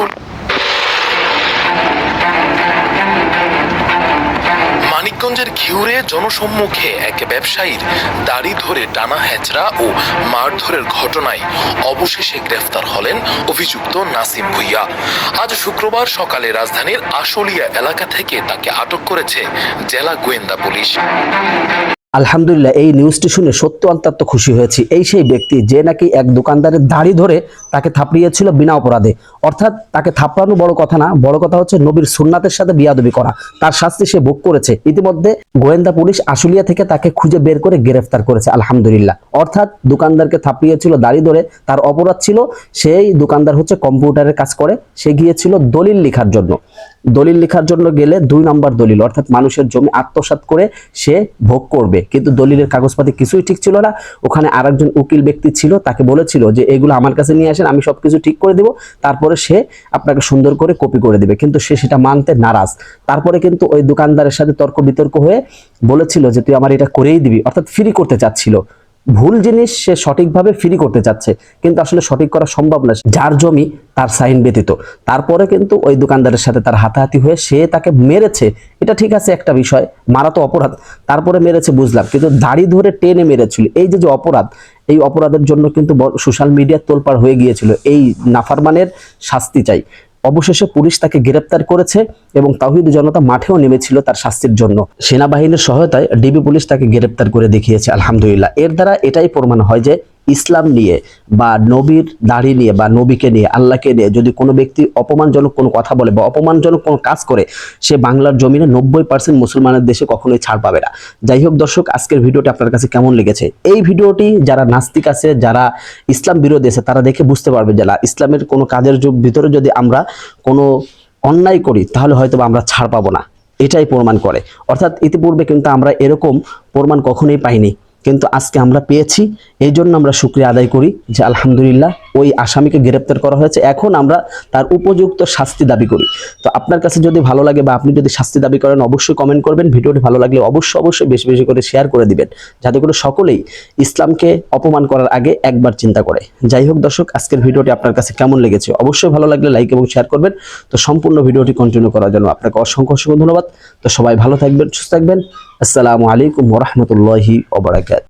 আশুল মানিকগঞ্জের ঘিউরে জনসম্মুখে এক ব্যবসায়ীর দাড়ি ধরে টানা হেচড়া ও মারধরের ঘটনায় অবশেষে গ্রেফতার হলেন অভিযুক্ত নাসিম ভুইয়া। আজ শুক্রবার সকালে রাজধানীর আশুলিয়া এলাকা থেকে তাকে আটক করেছে জেলা গোয়েন্দা পুলিশ। আলহামদুলিল্লাহ, এই নিউজটি শুনে সত্য অন্তত খুশি হয়েছি। এই সেই ব্যক্তি যে নাকি এক দোকানদারের দাড়ি ধরে তাকে থাপড়িয়েছিল বিনা অপরাধে। অর্থাৎ তাকে থাপড়ানো বড় কথা না, বড় কথা হচ্ছে নবীর সুন্নাতের সাথে বিয়াদবি করা। তার শাস্তি সে ভোগ করেছে। ইতিমধ্যে গোয়েন্দা পুলিশ আশুলিয়া থেকে তাকে খুঁজে বের করে গ্রেফতার করেছে, আলহামদুলিল্লাহ। অর্থাৎ দোকানদারকে থাপড়িয়েছিল, দাড়ি ধরে তার অপরাধ ছিল, সেই দোকানদার হচ্ছে কম্পিউটারের কাজ করে, সে গিয়েছিল দলিল লেখার জন্য। দলিল লেখার জন্য গেলে দুই নম্বর দলিল, অর্থাৎ মানুষের জমি আত্মসাৎ করে সে ভোগ করবে। কিন্তু দলিলের কাগজপাতি কিছুই ঠিক ছিল না। ওখানে আরেকজন উকিল ব্যক্তি ছিল, তাকে বলেছিল যে, এগুলো আমার কাছে নিয়ে আসেন, আমি সব কিছু ঠিক করে দিব। তারপরে সে আপনাকে সুন্দর করে কপি করে দেবে। কিন্তু সে সেটা মানতে নারাজ। তারপরে কিন্তু ওই দোকানদারের সাথে তর্ক বিতর্ক হয়ে বলেছিল যে, তুই আমার এটা করেই দিবি। অর্থাৎ ফ্রি করতে চাচ্ছিল। ভুল জিনিস সে সঠিকভাবে ফ্রি করতে চাচ্ছে, কিন্তু আসলে সঠিক করা সম্ভব না। যার জমি তার সাইন ব্যতীত। তারপরে কিন্তু ওই দোকানদারের সাথে তার হাতাহাতি হয়ে সে তাকে মেরেছে। এটা ঠিক আছে একটা বিষয় মারা তো অপরাধ। তারপরে মেরেছে, বুঝলাম। কিন্তু দাড়ি ধরে টেনে মেরেছিল। এই যে যে অপরাধ, এই অপরাধের জন্য কিন্তু সোশ্যাল মিডিয়া তোলপাড় হয়ে গিয়েছিল। এই নাফারমানের শাস্তি চাই। অবশেষে পুলিশ তাকে গ্রেপ্তার করেছে এবং তাহিদ জনতা মাঠেও নেমেছিল তার শাস্তির জন্য। সেনাবাহিনীর সহায়তায় ডিবি পুলিশ তাকে গ্রেপ্তার করে দেখিয়েছে, আলহামদুলিল্লাহ। এর দ্বারা এটাই প্রমাণ হয় যে ইসলাম নিয়ে বা নবীর দাড়ি নিয়ে বা নবীকে নিয়ে, আল্লাহকে নিয়ে যদি কোনো ব্যক্তি অপমানজনক কোনো কথা বলে বা অপমানজনক কোনো কাজ করে, সে বাংলার জমিনে নব্বই পার্সেন্ট মুসলমানের দেশে কখনোই ছাড় পাবে না। যাই হোক দর্শক, আজকের ভিডিওটি আপনার কাছে কেমন লেগেছে? এই ভিডিওটি যারা নাস্তিক আছে, যারা ইসলাম বিরোধী আছে, তারা দেখে বুঝতে পারবে যে ইসলামের কোনো কাজের যুগ ভিতরে যদি আমরা কোনো অন্যায় করি, তাহলে হয়তো আমরা ছাড় পাবো না। এটাই প্রমাণ করে। অর্থাৎ ইতিপূর্বে কিন্তু আমরা এরকম প্রমাণ কখনোই পাইনি। কিন্তু আজকে আমরা পেয়েছি এই জন্য আমরা শুক্রিয়া আদায় করি যে আলহামদুলিল্লাহ ওই আসামিকে গ্রেপ্তার করা হয়েছে। এখন আমরা তার উপযুক্ত শাস্তি দাবি করি। তো আপনার কাছে যদি ভালো লাগে বা আপনি যদি শাস্তি দাবি করেন, অবশ্যই কমেন্ট করবেন। ভিডিওটি ভালো লাগলে অবশ্যই অবশ্যই বেশি বেশি করে শেয়ার করে দিবেন। যাতে করে সকলেই ইসলামকে অপমান করার আগে একবার চিন্তা করে। যাই হোক দর্শক, আজকের ভিডিওটি আপনার কাছে কেমন লেগেছে? অবশ্যই ভালো লাগলে লাইক এবং শেয়ার করবেন। তো সম্পূর্ণ ভিডিওটি কন্টিনিউ করার জন্য আপনাকে অসংখ্য অসংখ্য ধন্যবাদ। তো সবাই ভালো থাকবেন, সুস্থ থাকবেন। আসসালামু আলাইকুম ওরহমতুল্লাহি ওবরাকাত